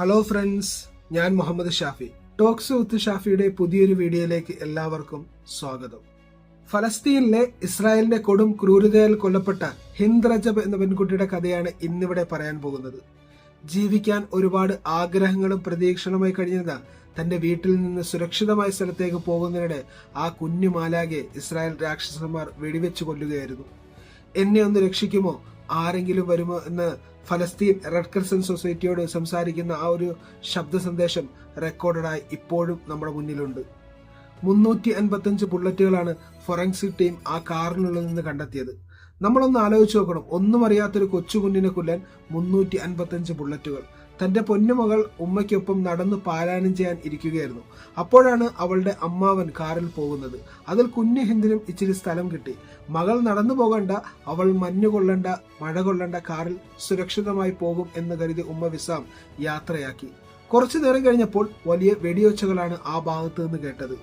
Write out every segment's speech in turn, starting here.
Hello friends ഞാൻ Muhammad Shafi. Talks with ഷാഫിയുടെ പുതിയൊരു വീഡിയോയിലേക്ക് എല്ലാവർക്കും സ്വാഗതം. ഫലസ്തീനിലെ ഇസ്രായേലിന്റെ കൊടും ക്രൂരതയിൽ കൊല്ലപ്പെട്ട ഹിന്ദ് റജബ് എന്ന പെൺകുട്ടിയുടെ കഥയാണ് ഇന്നിവിടെ പറയാൻ പോകുന്നത്. ജീവിക്കാൻ ഒരുപാട് ആഗ്രഹങ്ങളും പ്രതീക്ഷണമായി കഴിഞ്ഞത് തന്റെ വീട്ടിൽ നിന്ന് സുരക്ഷിതമായ സ്ഥലത്തേക്ക് പോകുന്നതിനിടെ ആ കുഞ്ഞു മാലാകെ ഇസ്രായേൽ രാക്ഷസന്മാർ വെടിവെച്ച് കൊല്ലുകയായിരുന്നു. എന്നെ ഒന്ന് രക്ഷിക്കുമോ? ആരെങ്കിലും വരുമോ എന്ന് ഫലസ്തീൻ റെഡ് ക്രിസ്ൻ സൊസൈറ്റിയോട് സംസാരിക്കുന്ന ആ ഒരു ശബ്ദ സന്ദേശം റെക്കോർഡഡായി ഇപ്പോഴും നമ്മുടെ മുന്നിലുണ്ട്. മുന്നൂറ്റി അൻപത്തഞ്ച് ബുള്ളറ്റുകളാണ് ഫൊറൻസിക് ടീം ആ കാറിനുള്ളിൽ നിന്ന് കണ്ടെത്തിയത്. നമ്മളൊന്ന് ആലോചിച്ച് നോക്കണം. ഒന്നും അറിയാത്തൊരു കൊച്ചുകുഞ്ഞിനെ കൊല്ലാൻ മുന്നൂറ്റി അൻപത്തഞ്ച് ബുള്ളറ്റുകൾ തന്റെ പൊന്നുമകൾ ഉമ്മയ്ക്കൊപ്പം നടന്ന് പാലായനം ചെയ്യാൻ ഇരിക്കുകയായിരുന്നു. അപ്പോഴാണ് അവളുടെ അമ്മാവൻ കാറിൽ പോകുന്നത്. അതിൽ കുഞ്ഞു ഹിന്ദിനും ഇച്ചിരി സ്ഥലം കിട്ടി. മകൾ നടന്നു പോകണ്ട അവൾ മഞ്ഞു കൊള്ളണ്ട മഴ കൊള്ളണ്ട കാറിൽ സുരക്ഷിതമായി പോകും എന്ന് കരുതി ഉമ്മ വിസാം യാത്രയാക്കി. കുറച്ചു നേരം കഴിഞ്ഞപ്പോൾ വലിയ വെടിയൊച്ചകളാണ് ആ ഭാഗത്ത് നിന്ന് കേട്ടത്.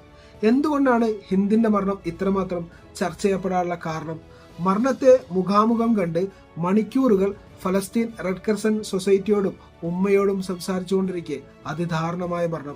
എന്തുകൊണ്ടാണ് ഹിന്ദിന്റെ മരണം ഇത്രമാത്രം ചർച്ച ചെയ്യപ്പെടാനുള്ള കാരണം? മരണത്തെ മുഖാമുഖം കണ്ട് മണിക്കൂറുകൾ ഫലസ്തീൻ റെഡ് ക്രസൻ സൊസൈറ്റിയോടും ഉമ്മയോടും സംസാരിച്ചുകൊണ്ടിരിക്കെ. അതിദാരുണമായ മരണം.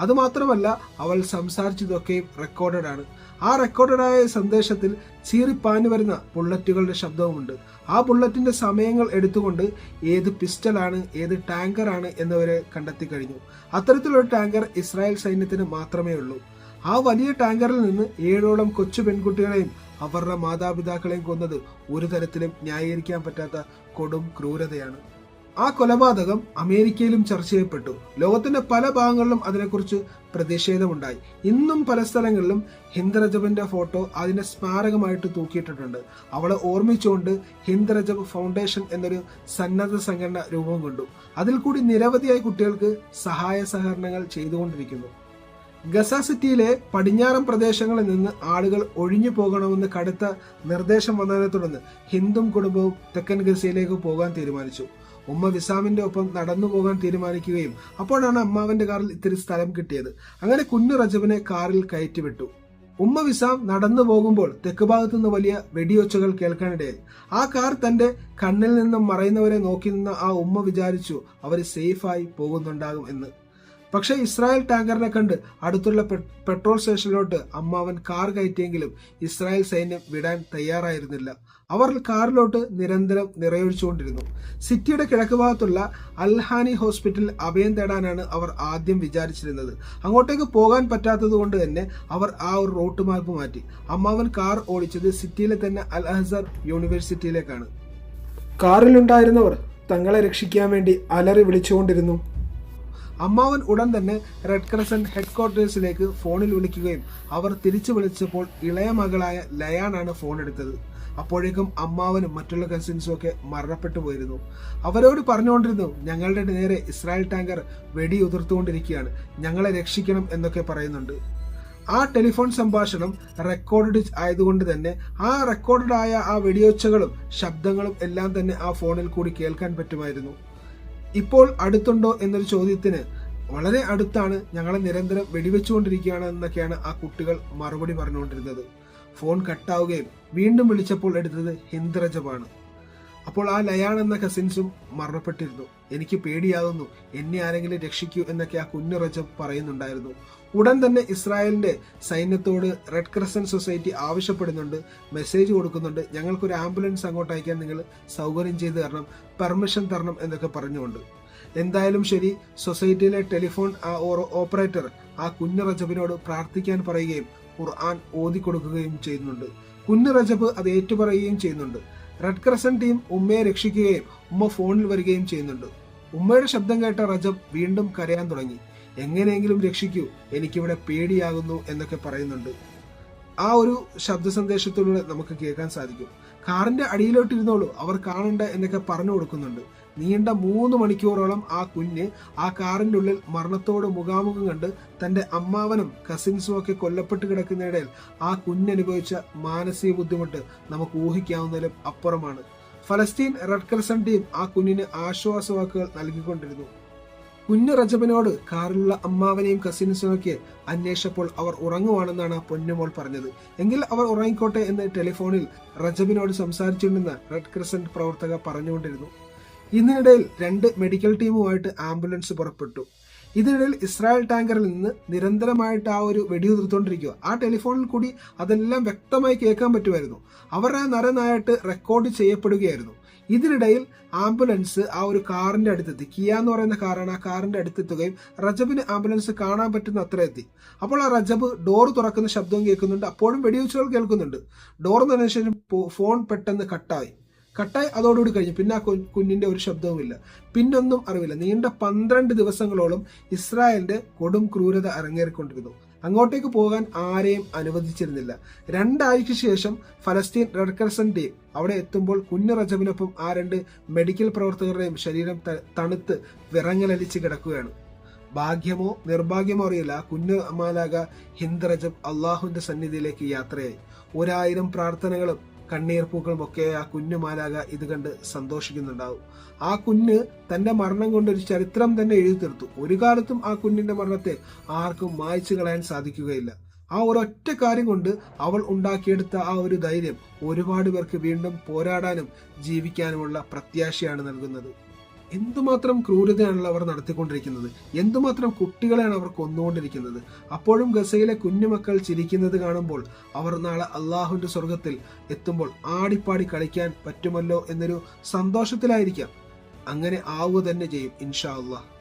അതുമാത്രമല്ല അവൾ സംസാരിച്ചതൊക്കെയും റെക്കോർഡഡ് ആണ്. ആ റെക്കോർഡഡായ സന്ദേശത്തിൽ ചീറിപ്പാഞ്ഞു വരുന്ന ബുള്ളറ്റുകളുടെ ശബ്ദവുമുണ്ട്. ആ ബുള്ളറ്റിന്റെ സമയങ്ങൾ എടുത്തുകൊണ്ട് ഏത് പിസ്റ്റലാണ് ഏത് ടാങ്കറാണ് എന്നവരെ കണ്ടെത്തി കഴിഞ്ഞു. അത്തരത്തിലൊരു ടാങ്കർ ഇസ്രായേൽ സൈന്യത്തിന് മാത്രമേ ഉള്ളൂ ആ വലിയ ടാങ്കറിൽ നിന്ന് ഏഴോളം കൊച്ചു പെൺകുട്ടികളെയും അവരുടെ മാതാപിതാക്കളെയും കൊന്നത് ഒരു തരത്തിലും ന്യായീകരിക്കാൻ പറ്റാത്ത കൊടും ക്രൂരതയാണ്. ആ കൊലപാതകം അമേരിക്കയിലും ചർച്ച ചെയ്യപ്പെട്ടു. ലോകത്തിന്റെ പല ഭാഗങ്ങളിലും അതിനെക്കുറിച്ച് പ്രതിഷേധമുണ്ടായി. ഇന്നും പല സ്ഥലങ്ങളിലും ഹിന്ദ്രജബിന്റെ ഫോട്ടോ അതിന്റെ സ്മാരകമായിട്ട് തൂക്കിയിട്ടിട്ടുണ്ട്. അവളെ ഓർമ്മിച്ചുകൊണ്ട് ഹിന്ദ്രജബ് ഫൗണ്ടേഷൻ എന്നൊരു സന്നദ്ധ സംഘടന രൂപം കൊണ്ടു. അതിൽ കൂടി നിരവധിയായി കുട്ടികൾക്ക് സഹായ സഹകരണങ്ങൾ ചെയ്തുകൊണ്ടിരിക്കുന്നു. ഗസ സിറ്റിയിലെ പടിഞ്ഞാറൻ പ്രദേശങ്ങളിൽ നിന്ന് ആളുകൾ ഒഴിഞ്ഞു പോകണമെന്ന് കടുത്ത നിർദ്ദേശം വന്നതിനെ തുടർന്ന് ഹിന്ദും കുടുംബവും തെക്കൻ ഗസയിലേക്ക് പോകാൻ തീരുമാനിച്ചു. ഉമ്മ വിസാമിന്റെ ഒപ്പം നടന്നു പോകാൻ തീരുമാനിക്കുകയും അപ്പോഴാണ് അമ്മാവന്റെ കാറിൽ ഇത്തിരി സ്ഥലം കിട്ടിയത്. അങ്ങനെ കുഞ്ഞു റജബിനെ കാറിൽ കയറ്റിവിട്ടു. ഉമ്മ വിസാം നടന്നു പോകുമ്പോൾ തെക്ക് ഭാഗത്തു നിന്ന് വലിയ വെടിയൊച്ചകൾ കേൾക്കാനിടയായി. ആ കാർ തന്റെ കണ്ണിൽ നിന്നും മറയുന്നവരെ നോക്കി നിന്ന ആ ഉമ്മ വിചാരിച്ചു അവർ സേഫായി പോകുന്നുണ്ടാകും എന്ന്. പക്ഷേ ഇസ്രായേൽ ടാങ്കറിനെ കണ്ട് അടുത്തുള്ള പെട്രോൾ സ്റ്റേഷനിലോട്ട് അമ്മാവൻ കാർ കയറ്റിയെങ്കിലും ഇസ്രായേൽ സൈന്യം വിടാൻ തയ്യാറായിരുന്നില്ല. അവർ കാറിലോട്ട് നിരന്തരം നിറയൊഴിച്ചുകൊണ്ടിരുന്നു. സിറ്റിയുടെ കിഴക്ക് ഭാഗത്തുള്ള അൽഹാനി ഹോസ്പിറ്റലിൽ അഭയം തേടാനാണ് അവർ ആദ്യം വിചാരിച്ചിരുന്നത്. അങ്ങോട്ടേക്ക് പോകാൻ പറ്റാത്തത് കൊണ്ട് തന്നെ അവർ ആ ഒരു റൂട്ട് മാപ്പ് മാറ്റി. അമ്മാവൻ കാർ ഓടിച്ചത് സിറ്റിയിലെ തന്നെ അൽ അഹസർ യൂണിവേഴ്സിറ്റിയിലേക്കാണ്. കാറിലുണ്ടായിരുന്നവർ തങ്ങളെ രക്ഷിക്കാൻ വേണ്ടി അലറി വിളിച്ചുകൊണ്ടിരുന്നു. അമ്മാവൻ ഉടൻ തന്നെ റെഡ് ക്രസന്റ് ഹെഡ്ക്വാർട്ടേഴ്സിലേക്ക് ഫോണിൽ വിളിക്കുകയും അവർ തിരിച്ചു വിളിച്ചപ്പോൾ ഇളയ മകളായ ലയാനാണ് ഫോൺ എടുത്തത്. അപ്പോഴേക്കും അമ്മാവനും മറ്റുള്ള കസിൻസും ഒക്കെ മരണപ്പെട്ടു പോയിരുന്നു. അവരോട് പറഞ്ഞുകൊണ്ടിരുന്നു ഞങ്ങളുടെ നേരെ ഇസ്രായേൽ ടാങ്കർ വെടി ഉതിർത്തുകൊണ്ടിരിക്കുകയാണ് ഞങ്ങളെ രക്ഷിക്കണം എന്നൊക്കെ പറയുന്നുണ്ട്. ആ ടെലിഫോൺ സംഭാഷണം റെക്കോർഡ് ആയതുകൊണ്ട് തന്നെ ആ റെക്കോർഡഡ് ആയ ആ വെടിയൊച്ചകളും ശബ്ദങ്ങളും എല്ലാം തന്നെ ആ ഫോണിൽ കൂടി കേൾക്കാൻ പറ്റുമായിരുന്നു. ഇപ്പോൾ അടുത്തുണ്ടോ എന്നൊരു ചോദ്യത്തിന് വളരെ അടുത്താണ് ഞങ്ങളെ നിരന്തരം വെടിവെച്ചുകൊണ്ടിരിക്കുകയാണ് എന്നൊക്കെയാണ് ആ കുട്ടികൾ മറുപടി പറഞ്ഞുകൊണ്ടിരുന്നത്. ഫോൺ കട്ടാവുകയും വീണ്ടും വിളിച്ചപ്പോൾ എടുത്തത് ഹിന്ദ് റജബാണ് അപ്പോൾ ആ ലയാൻ എന്ന കസിൻസും മരണപ്പെട്ടിരുന്നു. എനിക്ക് പേടിയാകുന്നു. എന്നെ ആരെങ്കിലും രക്ഷിക്കൂ എന്നൊക്കെ ആ കുഞ്ഞു റജബ് പറയുന്നുണ്ടായിരുന്നു. ഉടൻ തന്നെ ഇസ്രായേലിന്റെ സൈന്യത്തോട് റെഡ് ക്രസൻ സൊസൈറ്റി ആവശ്യപ്പെടുന്നുണ്ട്. മെസ്സേജ് കൊടുക്കുന്നുണ്ട്. ഞങ്ങൾക്കൊരു ആംബുലൻസ് അങ്ങോട്ട് അയക്കാൻ നിങ്ങൾ സൗകര്യം ചെയ്തു തരണം. പെർമിഷൻ തരണം എന്നൊക്കെ പറഞ്ഞുകൊണ്ട്. എന്തായാലും ശരി സൊസൈറ്റിയിലെ ടെലിഫോൺ ആ ഓപ്പറേറ്റർ ആ കുഞ്ഞു റജബിനോട് പ്രാർത്ഥിക്കാൻ പറയുകയും ഖുർആൻ ഓതി കൊടുക്കുകയും ചെയ്യുന്നുണ്ട്. കുഞ്ഞു റജബ് അത് ഏറ്റുപറയുകയും ചെയ്യുന്നുണ്ട്. റെഡ് ക്രസൻ ടീം ഉമ്മയെ രക്ഷിക്കുകയും ഉമ്മ ഫോണിൽ വരികയും ചെയ്യുന്നുണ്ട്. ഉമ്മയുടെ ശബ്ദം കേട്ട റജബ് വീണ്ടും കരയാൻ തുടങ്ങി. എങ്ങനെയെങ്കിലും രക്ഷിക്കൂ എനിക്കിവിടെ പേടിയാകുന്നു എന്നൊക്കെ പറയുന്നുണ്ട്. ആ ഒരു ശബ്ദ സന്ദേശത്തിലൂടെ നമുക്ക് കേൾക്കാൻ സാധിക്കും. കാറിന്റെ അടിയിലോട്ടിരുന്നോളൂ അവർ കാണണ്ട എന്നൊക്കെ പറഞ്ഞു കൊടുക്കുന്നുണ്ട്. നീണ്ട മൂന്ന് മണിക്കൂറോളം ആ കുഞ്ഞ് ആ കാറിന്റെ ഉള്ളിൽ മരണത്തോട് മുഖാമുഖം കണ്ട് തന്റെ അമ്മാവനും കസിൻസും ഒക്കെ കൊല്ലപ്പെട്ട് കിടക്കുന്നതിടയിൽ ആ കുഞ്ഞനുഭവിച്ച മാനസിക ബുദ്ധിമുട്ട് നമുക്ക് ഊഹിക്കാവുന്നതിലും അപ്പുറമാണ്. ഫലസ്തീൻ റെഡ് ക്രസൺ ടീം ആ കുഞ്ഞിന് ആശ്വാസവാക്കുകൾ നൽകിക്കൊണ്ടിരുന്നു. കുഞ്ഞു റജബിനോട് കാറിലുള്ള അമ്മാവനെയും കസിൻസും ഒക്കെ അന്വേഷിച്ചപ്പോൾ അവർ ഉറങ്ങുവാണെന്നാണ് പൊന്നുമോൾ പറഞ്ഞത്. എങ്കിൽ അവർ ഉറങ്ങിക്കോട്ടെ എന്ന് ടെലിഫോണിൽ റജബിനോട് സംസാരിച്ചിട്ടുണ്ടെന്ന് റെഡ് ക്രസന്റ് പ്രവർത്തക പറഞ്ഞുകൊണ്ടിരുന്നു. ഇതിനിടയിൽ രണ്ട് മെഡിക്കൽ ടീമുമായിട്ട് ആംബുലൻസ് പുറപ്പെട്ടു. ഇതിനിടയിൽ ഇസ്രായേൽ ടാങ്കറിൽ നിന്ന് നിരന്തരമായിട്ട് ആ ഒരു വെടിയുതിർത്തുകൊണ്ടിരിക്കുക ആ ടെലിഫോണിൽ കൂടി അതെല്ലാം വ്യക്തമായി കേൾക്കാൻ പറ്റുമായിരുന്നു. അവർ ആ നരനായിട്ട് റെക്കോർഡ് ചെയ്യപ്പെടുകയായിരുന്നു. ഇതിനിടയിൽ ആംബുലൻസ് ആ ഒരു കാറിന്റെ അടുത്തെത്തി. കിയ എന്ന് പറയുന്ന കാറാണ് ആ കാറിന്റെ അടുത്തെത്തുകയും റജബിന് ആംബുലൻസ് കാണാൻ പറ്റുന്ന അത്ര എത്തി. അപ്പോൾ ആ റജബ് ഡോർ തുറക്കുന്ന ശബ്ദവും കേൾക്കുന്നുണ്ട്. അപ്പോഴും വെടിവെച്ചുകൾ കേൾക്കുന്നുണ്ട്. ഡോർ തുറന്നതിന് ശേഷം ഫോൺ പെട്ടെന്ന് കട്ടായി കട്ടായി അതോടുകൂടി കഴിഞ്ഞു. പിന്നെ ആ കുഞ്ഞിന്റെ ഒരു ശബ്ദവുമില്ല. പിന്നൊന്നും അറിവില്ല. നീണ്ട പന്ത്രണ്ട് ദിവസങ്ങളോളം ഇസ്രായേലിന്റെ കൊടും ക്രൂരത അരങ്ങേറിക്കൊണ്ടിരുന്നു. അങ്ങോട്ടേക്ക് പോകാൻ ആരെയും അനുവദിച്ചിരുന്നില്ല. രണ്ടാഴ്ചയ്ക്ക് ശേഷം ഫലസ്തീൻ റെഡ് ക്രസന്റ് അവിടെ എത്തുമ്പോൾ കുഞ്ഞു റജബിനൊപ്പം ആ രണ്ട് മെഡിക്കൽ പ്രവർത്തകരുടെയും ശരീരം തണുത്ത് വിറങ്ങലലിച്ച് കിടക്കുകയാണ്. ഭാഗ്യമോ നിർഭാഗ്യമോ അറിയില്ല. കുഞ്ഞു അമാലാക ഹിന്ദ് റജബ് അള്ളാഹുവിന്റെ സന്നിധിയിലേക്ക് യാത്രയായി. ഒരായിരം പ്രാർത്ഥനകളും കണ്ണീർ പൂക്കളും ഒക്കെ ആ കുഞ്ഞു മാലാക ഇത് കണ്ട് സന്തോഷിക്കുന്നുണ്ടാവും. ആ കുഞ്ഞ് തന്റെ മരണം കൊണ്ട് ഒരു ചരിത്രം തന്നെ എഴുതി തീർത്തു. ഒരു കാലത്തും ആ കുഞ്ഞിന്റെ മരണത്തെ ആർക്കും മായ്ച്ചു കളയാൻ സാധിക്കുകയില്ല. ആ ഒരൊറ്റ കാര്യം കൊണ്ട് അവൾ ഉണ്ടാക്കിയെടുത്ത ആ ഒരു ധൈര്യം ഒരുപാട് പേർക്ക് വീണ്ടും പോരാടാനും ജീവിക്കാനുമുള്ള പ്രത്യാശയാണ് നൽകുന്നത്. എന്തുമാത്രം ക്രൂരതയാണല്ലോ അവർ നടത്തിക്കൊണ്ടിരിക്കുന്നത്? എന്തുമാത്രം കുട്ടികളെയാണ് അവർ കൊന്നുകൊണ്ടിരിക്കുന്നത്? അപ്പോഴും ഗസയിലെ കുഞ്ഞുമക്കൾ ചിരിക്കുന്നത് കാണുമ്പോൾ അവർ നാളെ അള്ളാഹുവിന്റെ സ്വർഗത്തിൽ എത്തുമ്പോൾ ആടിപ്പാടി കളിക്കാൻ പറ്റുമല്ലോ എന്നൊരു സന്തോഷത്തിലായിരിക്കാം. അങ്ങനെ ആവുക തന്നെ ചെയ്യും ഇൻഷാ അള്ളാഹ്.